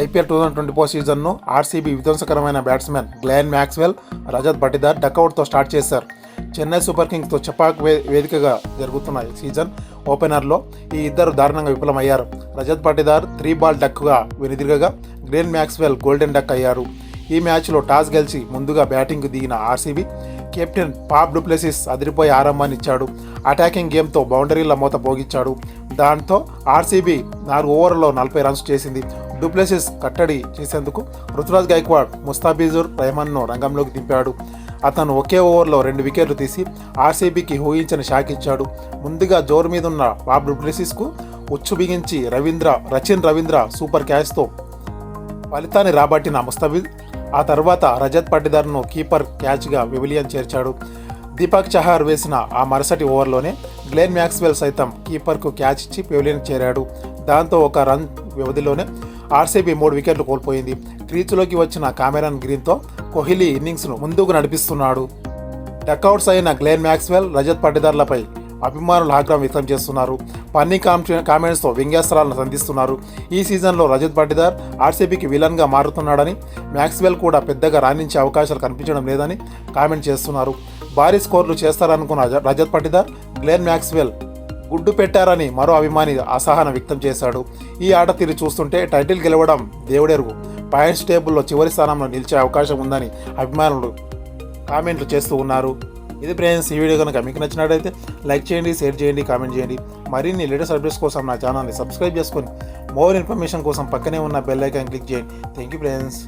IPL two thousand twenty four సీజన్ను RCB విధ్వంసకరమైన batsmen Glenn Maxwell Rajat Patidar డకౌట్తో start చేశారు. Chennai super కింగ్స్తో చపాక్ వే వేదికగా జరుగుతున్న సీజన్ ఓపెనర్లో ఈ ఇద్దరు దారుణంగా విఫలమయ్యారు. రజత్ పటిదార్ త్రీ బాల్ డక్గా వెనుదిరగగా గ్లెన్ మ్యాక్స్వెల్ గోల్డెన్ డక్ అయ్యారు. ఈ మ్యాచ్లో టాస్ గెలిచి ముందుగా బ్యాటింగ్కు దిగిన RCB captain Faf du Plessis అదిరిపోయి ఆరంభాన్ని ఇచ్చాడు. అటాకింగ్ గేమ్తో బౌండరీల మూత పోగించాడు దాంతో ఆర్సీబీ నాలుగు ఓవర్లలో నలభై రన్స్ చేసింది. డూప్లెసిస్ కట్టడి చేసేందుకు రుతురాజ్ గైక్వాడ్ ముస్తాబిజుర్ రెహమాన్ను రంగంలోకి దింపాడు. అతను ఒకే ఓవర్లో రెండు వికెట్లు తీసి ఆర్సీబీకి ఊహించని షాక్ ఇచ్చాడు. ముందుగా జోరు మీద ఉన్న పాప్ డూప్లెసిస్కు ఉచ్చు బిగించి రవీంద్ర రచిన్ రవీంద్ర సూపర్ క్యాచ్తో ఫలితాన్ని రాబట్టిన ముస్తాబిజ్ ఆ తర్వాత రజత్ పట్టిదార్ను కీపర్ క్యాచ్గా వివిలియన్ చేర్చాడు. దీపక్ చహార్ వేసిన ఆ మరుసటి ఓవర్లోనే గ్లెన్ మ్యాక్స్వెల్ సైతం కీపర్కు క్యాచ్ ఇచ్చి పెవిలియన్ చేరాడు. దాంతో ఒక రన్ వ్యవధిలోనే ఆర్సీబీ మూడు వికెట్లు కోల్పోయింది. క్రీచులోకి వచ్చిన కామెరాన్ గ్రీన్తో కోహ్లీ ఇన్నింగ్స్ను ముందుకు నడిపిస్తున్నాడు. డకౌట్స్ అయిన గ్లెన్ మ్యాక్స్వెల్ రజత్ పట్టిదారులపై అభిమానులు ఆగ్రహం వ్యక్తం చేస్తున్నారు. పన్నీ కామెంట్స్తో వ్యంగ్యాస్త్రాలను సంధిస్తున్నారు. ఈ సీజన్లో రజత్ పట్టిదార్ ఆర్సీబీకి విలన్గా మారుతున్నాడని మ్యాక్స్వెల్ కూడా పెద్దగా రాణించే అవకాశాలు కనిపించడం లేదని కామెంట్ చేస్తున్నారు. భారీ స్కోర్లు చేస్తారనుకున్న రజ- రజత్ పట్టిదార్ గ్లెన్ మ్యాక్స్వెల్ గుడ్డు పెట్టారని మరో అభిమాని అసహనం వ్యక్తం చేశాడు. ఈ ఆట తీరు చూస్తుంటే టైటిల్ గెలవడం దేవుడెరుగు. పాయింట్స్ టేబుల్లో చివరి స్థానంలో నిలిచే అవకాశం ఉందని అభిమానులు కామెంట్లు చేస్తూ ఉన్నారు. ఇది ఫ్రెండ్స్ ఈ వీడియో కనుక మీకు నచ్చినట్లయితే లైక్ చేయండి షేర్ చేయండి కామెంట్ చేయండి. మరిన్ని లేటెస్ట్ అప్డేట్స్ కోసం నా ఛానల్ని సబ్స్క్రైబ్ చేసుకొని మోర్ ఇన్ఫర్మేషన్ కోసం పక్కనే ఉన్న బెల్ ఐకాన్ క్లిక్ చేయండి. Thank you friends.